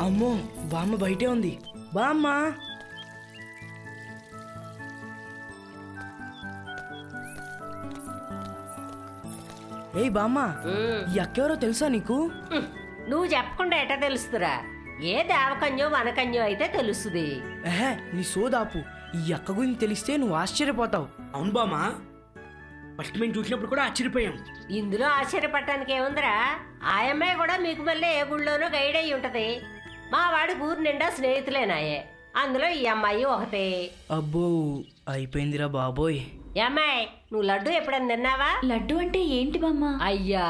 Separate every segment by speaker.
Speaker 1: అమ్మో బామ్మ బయటే ఉంది. బామ్మ! ఏయ్ బామ్మ ఈ అక్కెవరో తెలుసా నీకు.
Speaker 2: నువ్వు చెప్పకుండా ఎట తెలుస్తురా? ఏ దేవకన్యో వనకన్యో అయితే తెలుస్తుంది.
Speaker 1: నీ సోదాపు. ఈ అక్క గురించి తెలిస్తే నువ్వు ఆశ్చర్యపోతావు.
Speaker 3: అవును బామా ఫస్ట్ మేము చూసినప్పుడు కూడా ఆశ్చర్యపోయాం.
Speaker 2: ఇందులో ఆశ్చర్యపడటానికి ఏముందిరా? ఆయమ్మే కూడా మీకు మళ్ళీ ఏ గుళ్ళోనో గైడ్ అయి ఉంటది. మా వాడి ఊరు నిండా స్నేహితులేనాయే అందులో ఈ అమ్మాయి ఒకతే
Speaker 1: అబ్బో అయిపోయిందిరా బాబోయ్.
Speaker 2: అమ్మాయి నువ్వు లడ్డు ఎప్పుడన్నా తిన్నావా?
Speaker 4: లడ్డు అంటే ఏంటి బామ్మ?
Speaker 2: అయ్యా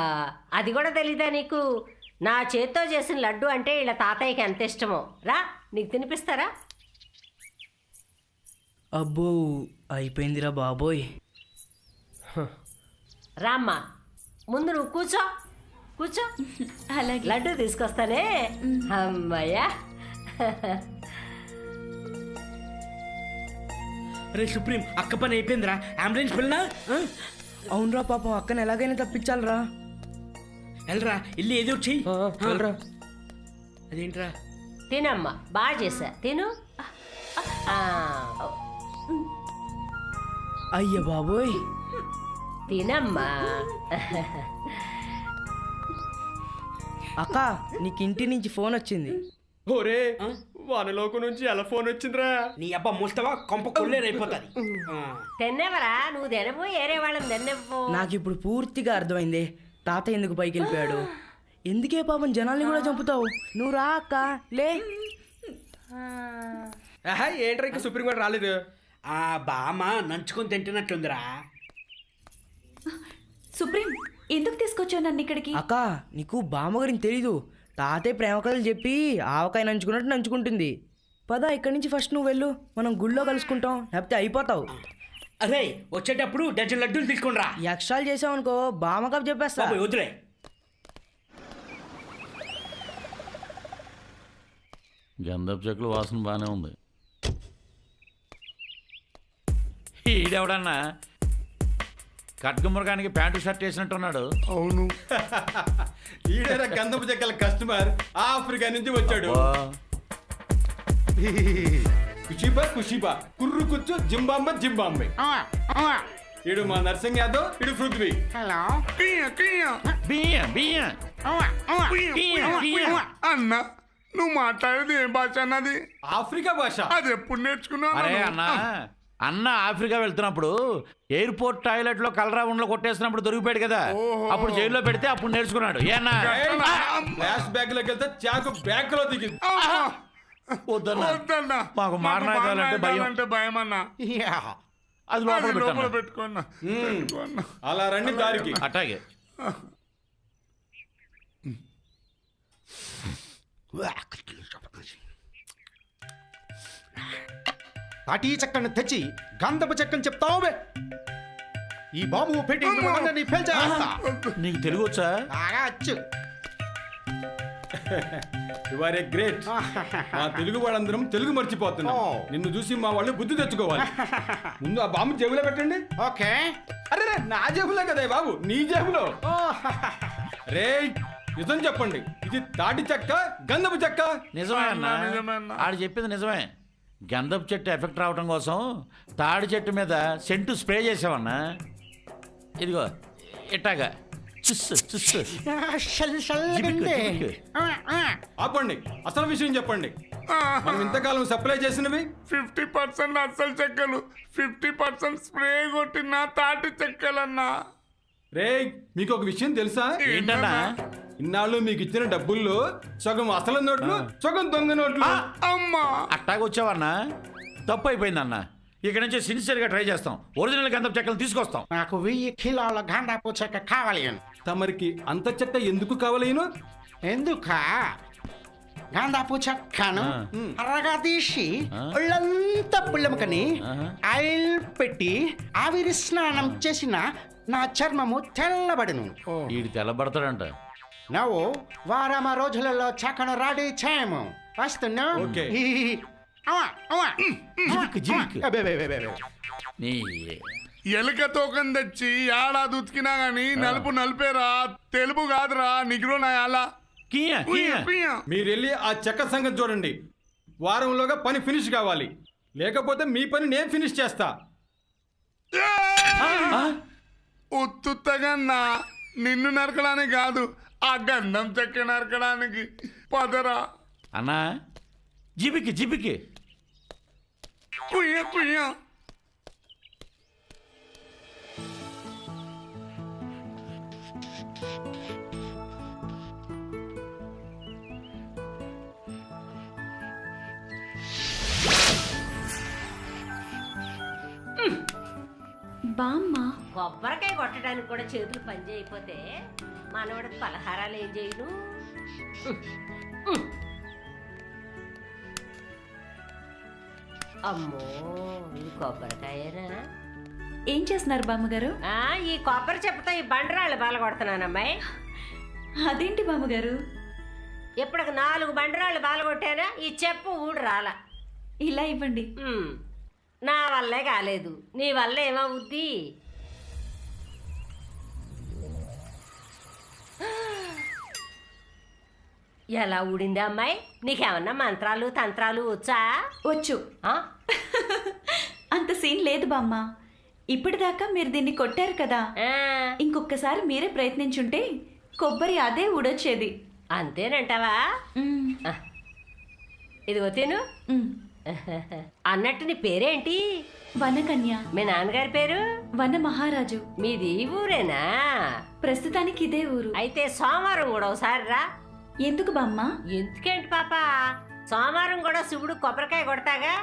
Speaker 2: అది కూడా తెలీదా నీకు? నా చేత్తో చేసిన లడ్డు అంటే వీళ్ళ తాతయ్యకి ఎంత ఇష్టమో. రా నీకు తినిపిస్తారా?
Speaker 1: అబ్బో అయిపోయిందిరా బాబోయ్.
Speaker 2: రామ్మా ముందు నువ్వు కూర్చో. కూర్చో.
Speaker 4: అలాగే.
Speaker 2: లడ్డు తీసుకొస్తానే. అమ్మయ్యా.
Speaker 3: అరే సుప్రీం అక్క పని అయిపోయిందిరా. అంబులెన్స్ పిల్లనా?
Speaker 1: అవునరా పాపం అక్కని ఎలాగైనా తప్పించాలిరా.
Speaker 3: వెళ్ళరా వెళ్ళి ఏదో చెయ్యి.
Speaker 1: వెళ్ళరా
Speaker 3: అదేంట్రా?
Speaker 2: తినమ్మా బాగా చేసా తిను. ఆ,
Speaker 1: అయ్య బాబోయ్.
Speaker 2: తినమ్మా.
Speaker 1: అక్క నీకు ఇంటి నుంచి ఫోన్ వచ్చింది.
Speaker 5: ఒరే వానలోకు నుంచి ఎలా ఫోన్ వచ్చిందిరా?
Speaker 3: నీ అబ్బా ముస్తావా? కొంప కొల్లేరైపోతుంది.
Speaker 2: తిన్నవరా? నువ్వు తినబో ఏరే వాళ్ళని తిన్నవ్వు.
Speaker 1: నాకు ఇప్పుడు పూర్తిగా అర్థమైంది. తాత ఎందుకు పైకి వెళ్ళిపోయాడు ఎందుకే పాపం జనాల్ని కూడా చంపుతావు? నువ్వు రా అక్క. లే.
Speaker 5: ఏంట్రా ఇంకా సుప్రీం కోర్టు రాలేదు?
Speaker 3: ఆ బామ్మ నంచుకొని తింటున్నట్లుందిరా.
Speaker 4: సుప్రీం ఎందుకు తీసుకొచ్చావు నన్ను ఇక్కడికి?
Speaker 1: అక్క నీకు బామ్మ గురించి తెలీదు. తాతయ్య ప్రేమ కథలు చెప్పి ఆవకాయ నంచుకున్నట్టు నంచుకుంటుంది. పద ఇక్కడి నుంచి ఫస్ట్ నువ్వు వెళ్ళు. మనం గుళ్ళో కలుసుకుంటాం. లేకపోతే అయిపోతావు.
Speaker 3: అరే వచ్చేటప్పుడు డజన్ లడ్డూలు తీసుకునిరా.
Speaker 1: ఈ అక్షరాలు చేసావనుకో బామ్మ కప్ చెప్పేస్తా.
Speaker 3: వదిలే.
Speaker 6: గంధపు చెక్కుల వాసన బాగానే ఉంది. ఈడెవడన్నా? కట్కమురగానికి ప్యాంటు షర్ట్ వేసినట్టున్నాడు.
Speaker 7: అవును.
Speaker 5: ఈడేరా గంధపు చెక్కల కస్టమర్ ఆఫ్రికా నుంచి వచ్చాడు. కుషిబా కుషిబా. కుర్రు కుచ్చు జింబాంబ జింబాంబే. ఈడు మా నర్సింగ్ యాదవ్ ఇడు పృథ్వీ
Speaker 6: బియ్యం, బియ్యం.
Speaker 7: అన్న నువ్వు మాట్లాడేది ఏం భాష అన్నది?
Speaker 5: ఆఫ్రికా భాష.
Speaker 7: అది ఎప్పుడు నేర్చుకున్నావు
Speaker 6: అరే అన్న అన్న ఆఫ్రికా వెళ్తున్నప్పుడు ఎయిర్పోర్ట్ టాయిలెట్లో కలరా ఉండలో కొట్టేసినప్పుడు దొరికిపోయాడు కదా. అప్పుడు జైల్లో పెడితే అప్పుడు నేర్చుకున్నాడు. ఏ అన్నా?
Speaker 5: ఫ్లాష్ బ్యాగ్లోకి వెళ్తే చాకు బ్యాగ్లో దిగింది.
Speaker 6: వద్దన్నా.
Speaker 7: వద్దన్నా.
Speaker 6: మాకు మారణాయుధాలంటే భయం.
Speaker 7: అంటే భయం అన్న.
Speaker 6: అది లోపల
Speaker 7: పెట్టుకున్నా.
Speaker 5: అలా రండి దారికి.
Speaker 6: అట్లాగే.
Speaker 8: తాటీ చెక్కను తెచ్చి గంధపు చెక్కని చెప్తావే ఈ బాబు పెట్టి నీ పేల్చేస్తా
Speaker 6: నీకు తెలుగు వచ్చా?
Speaker 8: బాగా
Speaker 5: ఏ గ్రేట్ మా తెలుగు వాళ్ళందరం తెలుగు మర్చిపోతున్నాం. నిన్ను చూసి మా వాళ్ళు బుద్ధి తెచ్చుకోవాలి. ముందు ఆ బాంబు జేబులో పెట్టండి.
Speaker 8: ఓకే.
Speaker 5: అరే నా జేబులో కదా బాబు? నీ జేబులో. రే నిజం చెప్పండి. ఇది తాటి చెక్క గంధపు చెక్క.
Speaker 6: నిజమే అన్న.
Speaker 7: నిజమే అన్న.
Speaker 6: ఆడు చెప్పింది నిజమే. గంధపు చెట్టు ఎఫెక్ట్ రావడం కోసం తాడి చెట్టు మీద సెంటు స్ప్రే చేసావన్నా. ఇదిగో ఇట్టాగా. చుస్సు చుస్సు.
Speaker 5: ఆపండి అసలు విషయం చెప్పండి. మనం ఇంతకాలం సప్లై చేసినవి?
Speaker 7: ఫిఫ్టీ పర్సెంట్ అసలు చెక్కలు. ఫిఫ్టీ పర్సెంట్ స్ప్రే కొట్టిన తాటి చెక్కలన్నా.
Speaker 5: రే మీకు ఒక విషయం తెలుసా?
Speaker 6: ఏంటన్నా?
Speaker 5: ఇన్నాళ్ళు మీకు ఇచ్చిన డబ్బుల్లో సగం అసలు నోట్లు సగం దొంగ నోట్లు.
Speaker 7: అమ్మా!
Speaker 6: అట్టాగా వచ్చావన్నా తప్పు అయిపోయిందన్న ఇక నుంచి సిన్సియర్గా ట్రై చేస్తాం. ఒరిజినల్ గంధపు చెక్కలు తీసుకొస్తాం.
Speaker 8: నాకు వెయ్యి కిలోల గంధపు చెక్క కావాలి అని.
Speaker 5: తమరికి అంత చెక్క ఎందుకు కావాలేను?
Speaker 8: ఎందుక? గంధపు చెక్కను. అరగా తీసి. ఒళ్ళంతా పుల్లముకని. ఆయిల్ పెట్టి ఆవిరి స్నానం చేసిన నా చర్మము తెల్లబడును.
Speaker 6: వీడు తెల్లబడతాడంట.
Speaker 8: నువ్వు వారమ రోజులలో చెక్కను రెడీ చేయము వస్తున్నా?
Speaker 5: ఓకే.
Speaker 8: అబ్బే, అబ్బే, అబ్బే, అబ్బే.
Speaker 6: నీ
Speaker 7: ఎలుక తోకం తెచ్చి ఏడాది ఉతికినా గాని నలుపు నలిపేరా తెలుపు కాదురా నిగ్రో నా అలా
Speaker 6: కియా కియా.
Speaker 5: మీరు వెళ్ళి ఆ చెక్క సంగతి చూడండి. వారంలోగా పని ఫినిష్ కావాలి. లేకపోతే మీ పని నేను ఫినిష్ చేస్తా.
Speaker 7: ఉత్తుత్తగా నా నిన్ను నరకడానికి కాదు. ఆ గంధం చెక్క నరకడానికి. పదరా.
Speaker 6: అన్నా జిబికి జిబికి.
Speaker 7: కుయ్య కుయ్య
Speaker 4: బామ్మ.
Speaker 2: కొబ్బరికాయ కొట్టడానికి కూడా చేతులు పని చేయకపోతే మనవాడికి పలహారాలు ఏం చేయను. అమ్మో ఇది కొబ్బరికాయనా?
Speaker 4: ఏం చేస్తున్నారు బామ్మగారు?
Speaker 2: ఆ, ఈ కొబ్బరి చెప్పుతో ఈ బండరాళ్ళు బాల కొడుతున్నానమ్మాయి
Speaker 4: అదేంటి బామ్మగారు?
Speaker 2: ఇప్పటికి నాలుగు బండరాళ్ళు బాల కొట్టానా ఈ చెప్పు ఊడు రాల.
Speaker 4: ఇలా ఇవ్వండి.
Speaker 2: ఉమ్, నా వల్లే కాలేదు. నీ వల్ల ఏమవుద్ది? ఎలా ఊడింది అమ్మాయి? నీకేమన్నా మంత్రాలు తంత్రాలు వచ్చా?
Speaker 4: వచ్చు.
Speaker 2: ఆ?
Speaker 4: అంత సీన్ లేదు బామ్మ. ఇప్పటిదాకా మీరు దీన్ని కొట్టారు కదా. ఇంకొకసారి మీరే ప్రయత్నించుంటే కొబ్బరి అదే ఊడొచ్చేది.
Speaker 2: అంతేనంటావా? ఇదిగో తిను. అన్నట్టు నీ పేరేంటి?
Speaker 4: వనకన్య.
Speaker 2: మీ నాన్నగారి పేరు?
Speaker 4: వన మహారాజు.
Speaker 2: మీది ఊరేనా?
Speaker 4: ప్రస్తుతానికి ఇదే ఊరు.
Speaker 2: అయితే సోమవారం కూడా ఒకసారి రా.
Speaker 4: ఎందుకు బామ్మ?
Speaker 2: ఎందుకేంటి పాప? సోమవారం కూడా శివుడు కొబ్బరికాయ కొడతాగా?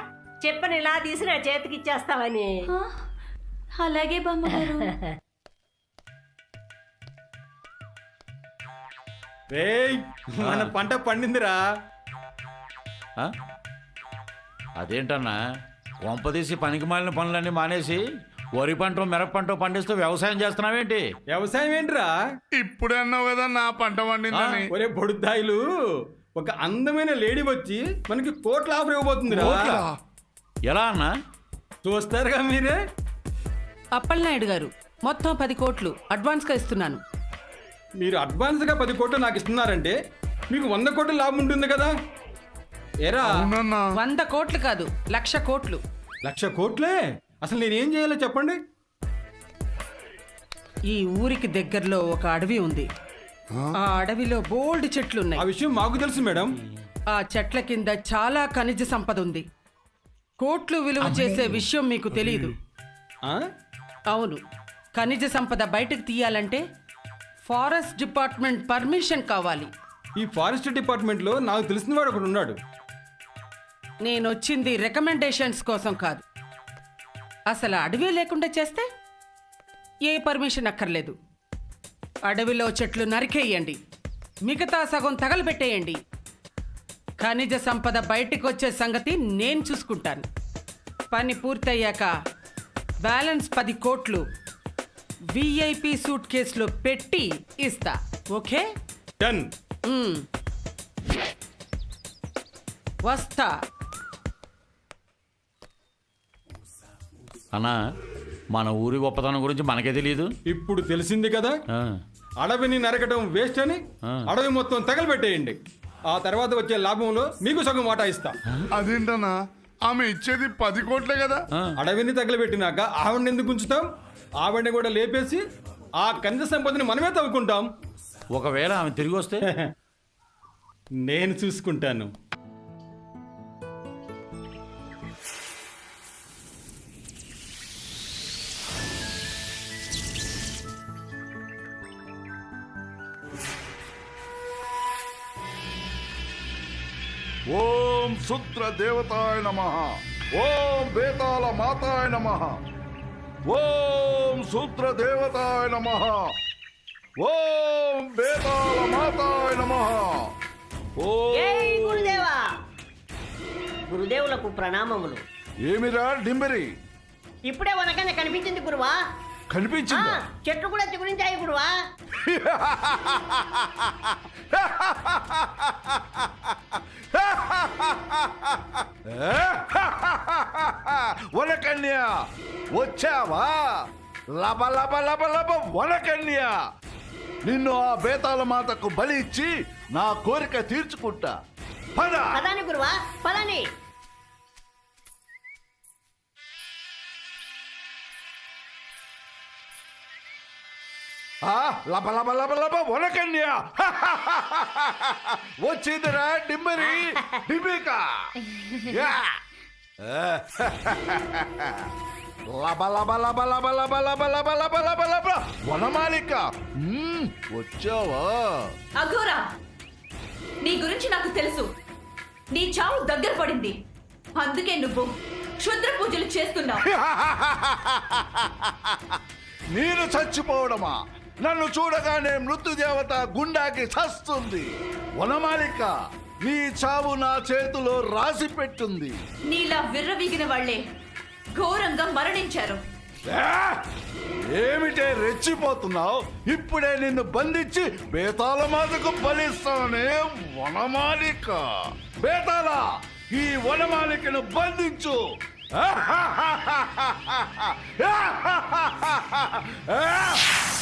Speaker 2: చెప్పని ఇలా తీసి నా చేతికి ఇచ్చేస్తావని.
Speaker 4: ఆ, అలాగే బామ్మగారు
Speaker 5: రేయ్ మన పంట పండిందిరా.
Speaker 6: ఆ? అదేంటన్నా? కొంపదీసి పనికి మాలిన పనులన్నీ మానేసి వరి పంట మిరప పంట పండిస్తూ వ్యవసాయం చేస్తున్నావేంటి?
Speaker 5: వ్యవసాయం ఏంటిరా?
Speaker 7: ఇప్పుడే అన్నావు కదా నా పంట పండిందని.
Speaker 5: ఒరే బొడుద్దాయిలు ఒక అందమైన లేడీ వచ్చి మనకి కోట్ల ఆఫర్ ఇవ్వబోతుందిరా.
Speaker 7: కోట్లా?
Speaker 6: ఎలా అన్నా?
Speaker 5: చూస్తారుగా మీరే?
Speaker 9: అప్పలనాయుడు గారు మొత్తం పది కోట్లు అడ్వాన్స్గా ఇస్తున్నాను.
Speaker 5: మీరు అడ్వాన్స్గా పది కోట్లు నాకు ఇస్తున్నారంటే మీకు వంద కోట్ల లాభం ఉంటుంది కదా? ఏరా?
Speaker 7: అవునన్నా.
Speaker 9: వంద కోట్లు కాదు లక్ష కోట్లు.
Speaker 5: లక్ష కోట్లే? అసలు నేనేం చేయాలో చెప్పండి.
Speaker 9: ఈ ఊరికి దగ్గరలో ఒక అడవి ఉంది. ఆ? అడవిలో బోల్డ్ చెట్లు
Speaker 5: ఆ
Speaker 9: ఉన్నాయి
Speaker 5: విషయం మాకు తెలుసు మేడం.
Speaker 9: ఆ చెట్ల కింద చాలా ఖనిజ సంపద ఉంది. కోట్లు విలువ చేసే విషయం మీకు తెలియదు
Speaker 5: ఆ?
Speaker 9: అవును. ఖనిజ సంపద బయటకు తీయాలంటే ఫారెస్ట్ డిపార్ట్మెంట్ పర్మిషన్ కావాలి.
Speaker 5: ఈ ఫారెస్ట్ డిపార్ట్మెంట్లో నాకు తెలిసిన వాడు ఒకడు ఉన్నాడు.
Speaker 9: నేను వచ్చింది రికమెండేషన్స్ కోసం కాదు. అసలు అడవి లేకుండా చేస్తే ఏ పర్మిషన్ అక్కర్లేదు. అడవిలో చెట్లు నరికేయండి. మిగతా సగం తగలబెట్టేయండి. ఖనిజ సంపద బయటికి వచ్చే సంగతి నేను చూసుకుంటాను. పని పూర్తయ్యాక బ్యాలెన్స్ పది కోట్లు విఐపి సూట్ కేసులో పెట్టి ఇస్తా. ఓకే?
Speaker 5: డన్.
Speaker 9: వస్తా.
Speaker 6: అన్నా మన ఊరి గొప్పతనం గురించి మనకే తెలియదు
Speaker 5: ఇప్పుడు తెలిసింది కదా? అడవిని నరకడం వేస్ట్ అని. అడవి మొత్తం తగలబెట్టేయండి. ఆ తర్వాత వచ్చే లాభంలో మీకు సగం వాటా ఇస్తా.
Speaker 7: అదేంటన్నా? ఆమె ఇచ్చేది పది కోట్లే కదా.
Speaker 5: అడవిని తగలబెట్టినాక ఆవిడని ఎందుకు ఉంచుతాం? ఆవిడని కూడా లేపేసి ఆ కంద సంపదని మనమే తవ్వుకుంటాం.
Speaker 6: ఒకవేళ ఆమె తిరిగి వస్తే?
Speaker 5: నేను చూసుకుంటాను.
Speaker 10: ఓం శుద్ర దేవతాయ నమ. ఓం బేతాళ మాతాయ నమ. ఓం శుద్ర దేవతాయ నమ. ఓం బేతాళ మాతాయ నమ.
Speaker 2: గురుదేవా! గురుదేవులకు ప్రణామములు.
Speaker 10: ఏమిరా డింబరి?
Speaker 2: ఇప్పుడే వనకనే కనిపించింది గురువా?
Speaker 10: కనిపించిందా?
Speaker 2: చెట్టు కూడా గురించి గురువా
Speaker 10: వనకన్య వచ్చావా? లబ లబ లబ లబ వనకన్య. నిన్ను ఆ బేతాల మాతకు బలి ఇచ్చి నా కోరిక తీర్చుకుంటా. పద.
Speaker 2: పదాని గురువా
Speaker 10: లబ లబ లబ లబ వనకన్య వచ్చిందిరా డిమ్మరి డిమిక. లబ లబ లబ లబ లబ లబ లబ లబ లబ లబ వనమాలిక వచ్చావా
Speaker 4: అఘోరా నీ గురించి నాకు తెలుసు నీ చావు దగ్గర పడింది అందుకే నువ్వు క్షుద్ర పూజలు చేస్తున్నావు
Speaker 10: నేను చచ్చిపోవడమా నన్ను చూడగానే మృత్యుదేవత గుండాకి చస్తుంది. వనమాలిక నీ చావు నా చేతిలో రాసి పెట్టుంది.
Speaker 4: నీలా విర్రవీగిన వాళ్ళే ఘోరంగా మరణించారు?
Speaker 10: ఏమిటే రెచ్చిపోతున్నావు? ఇప్పుడే నిన్ను బంధించి బేతాల మాతకు బలిస్తానే వనమాలిక. బేతాల ఈ వనమాలికను బంధించు.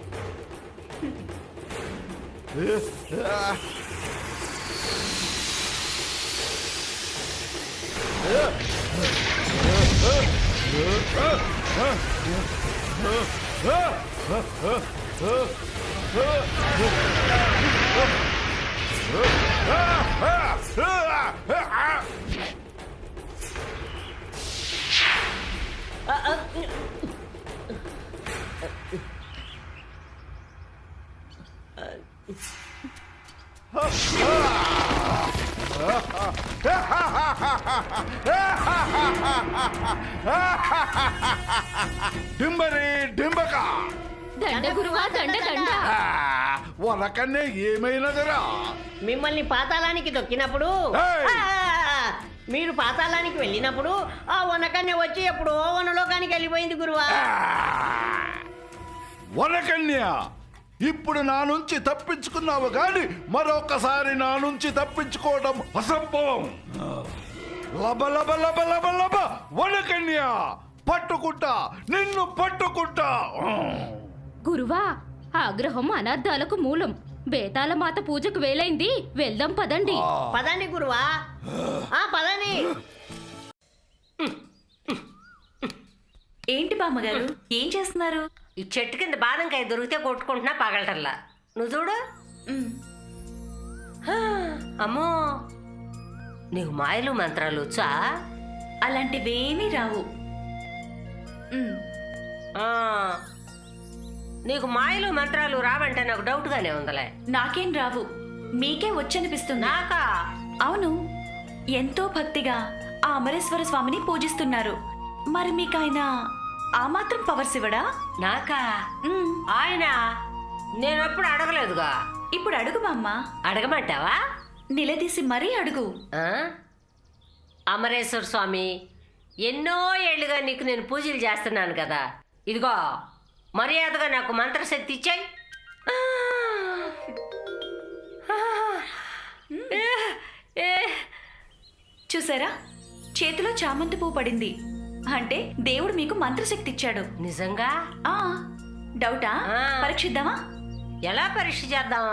Speaker 10: Ah! డింబరి డింబక.
Speaker 4: దండ గురువా దండ దండ.
Speaker 10: వనకన్నే ఏమైనదిరా
Speaker 2: మిమ్మల్ని పాతాళానికి దొక్కినప్పుడు మీరు పాతాళానికి వెళ్ళినప్పుడు ఆ వనకన్య వచ్చి ఎప్పుడో వనలోకానికి వెళ్ళిపోయింది గురువా.
Speaker 10: వనకన్య ఇప్పుడు నా నుంచి తప్పించుకున్నావు గాని మరొకసారి నా నుంచి తప్పించుకోవడం అసంభవం. లబ లబ లబ లబ లబ. వనకన్య పట్టుకుంటా నిన్ను పట్టుకుంటా.
Speaker 11: గురువా ఆగ్రహం అనర్థాలకు మూలం. బేతాల మాత పూజకు వేలైంది. వెళ్దాం పదండి.
Speaker 2: పదండి గురువా. ఆ పదండి.
Speaker 4: ఏంటి బామ్మగారు? ఏం చేస్తున్నారు?
Speaker 2: ఈ చెట్టు కింద బాదంకాయ దొరికితే కొట్టుకుంటున్నా పగలటల్లా. నువ్వు చూడు. అమ్మో. నీకు మాయలు మంత్రాలు వచ్చా?
Speaker 4: అలాంటివేమీ రావు.
Speaker 2: ఆ, నీకు మాయలు మంత్రాలు రావంటే నాకు డౌట్గానే ఉందలే.
Speaker 4: నాకేం రావు. మీకే వచ్చనిపిస్తుంది.
Speaker 2: నాకా?
Speaker 4: అవును. ఎంతో భక్తిగా ఆ అమరేశ్వర స్వామిని పూజిస్తున్నారు. మరి మీకు ఆయన ఆ మాత్రం పవర్స్ ఇవ్వడా?
Speaker 2: నాకా?
Speaker 4: మ్,
Speaker 2: ఆయన? నేనెప్పుడు అడగలేదుగా.
Speaker 4: ఇప్పుడు అడుగు బామ్మ
Speaker 2: అడగమంటావా?
Speaker 4: నిలదీసి మరీ అడుగు.
Speaker 2: ఆ? అమరేశ్వర స్వామి ఎన్నో ఏళ్ళుగా నీకు నేను పూజలు చేస్తున్నాను కదా. ఇదిగో మర్యాదగా నాకు మంత్రశక్తి ఇచ్చాయి.
Speaker 4: చూసారా? చేతిలో చామంతి పువ్వు పడింది. అంటే దేవుడు మీకు మంత్రశక్తి ఇచ్చాడు.
Speaker 2: నిజంగా?
Speaker 4: ఆ డౌటా?
Speaker 2: ఆ.
Speaker 4: పరీక్షిద్దామా?
Speaker 2: ఎలా పరీక్ష చేద్దాం?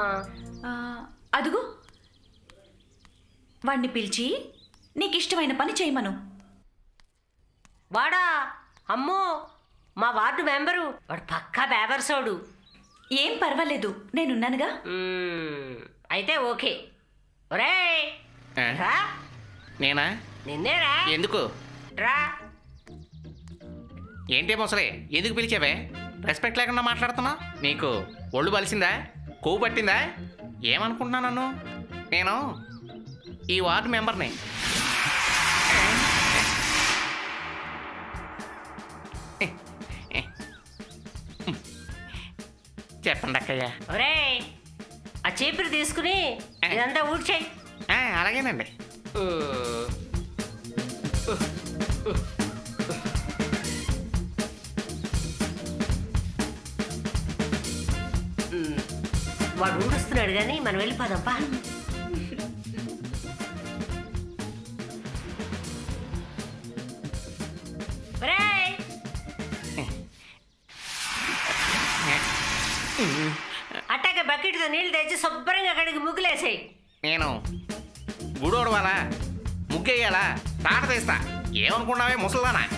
Speaker 4: ఆ, అదుగు. వాణ్ణి పిలిచి నీకు ఇష్టమైన పని చేయమను.
Speaker 2: వాడా అమ్మో మా వార్డు మెంబరు వాడు పక్కా బేబర్సోడు
Speaker 4: ఏం పర్వాలేదు నేనున్నానుగా.
Speaker 2: మ్మ్, అయితే ఓకే. ఒరేయ్ రా.
Speaker 3: నేనా?
Speaker 2: నిన్నేరా
Speaker 3: ఎందుకు?
Speaker 2: రా.
Speaker 3: ఏంటే మొసలే ఎందుకు పిలిచావే?
Speaker 12: రెస్పెక్ట్ లేకుండా మాట్లాడుతున్నా? నీకు ఒళ్ళు బలిసిందా? కొవ్వు పట్టిందా? ఏమనుకుంటున్నా నన్ను? నేను ఈ వార్డు మెంబర్ని. చెప్పండి అక్కయ్య.
Speaker 2: ఒరే ఆ చీపురు తీసుకుని ఇదంతా ఊడ్చేయి.
Speaker 12: ఆ, అలాగేనండి.
Speaker 2: వాడు ఊడుస్తున్నాడు కానీ మనం వెళ్ళిపోదాం పా. నీళ్ళు తెచ్చి శుభ్రంగా అక్కడికి ముగ్గులేసాయి.
Speaker 12: నేను గుడోడవాలా? ముగ్గేయాలా? తాట తీస్తా. ఏమనుకున్నావే ముసల్దానా?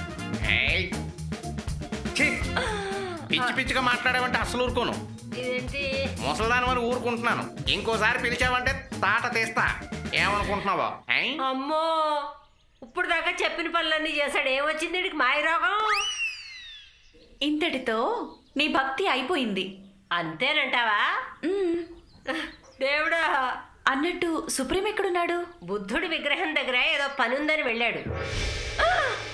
Speaker 12: ఏయ్! ఛీ! పిచ్చి పిచ్చిగా మాట్లాడావంటే అసలు ఊరుకోను.
Speaker 2: ఇదేంటి?
Speaker 12: ముసల్దాని మరి ఊరుకుంటున్నాను. ఇంకోసారి పిలిచావంటే తాట తీస్తా. ఏమనుకుంటున్నావో? ఏయ్?
Speaker 2: అమ్మో! ఇప్పుడు దాకా చెప్పిన పనులన్నీ చేశాడు. ఏమొచ్చింది వీడికి మాయ రోగం?
Speaker 4: ఇంతటితో నీ భక్తి అయిపోయింది.
Speaker 2: అంతేనంటావా. దేవుడా.
Speaker 4: అన్నట్టు సుప్రీం ఎక్కడున్నాడు?
Speaker 2: బుద్ధుడి విగ్రహం దగ్గర ఏదో పని ఉందని వెళ్ళాడు.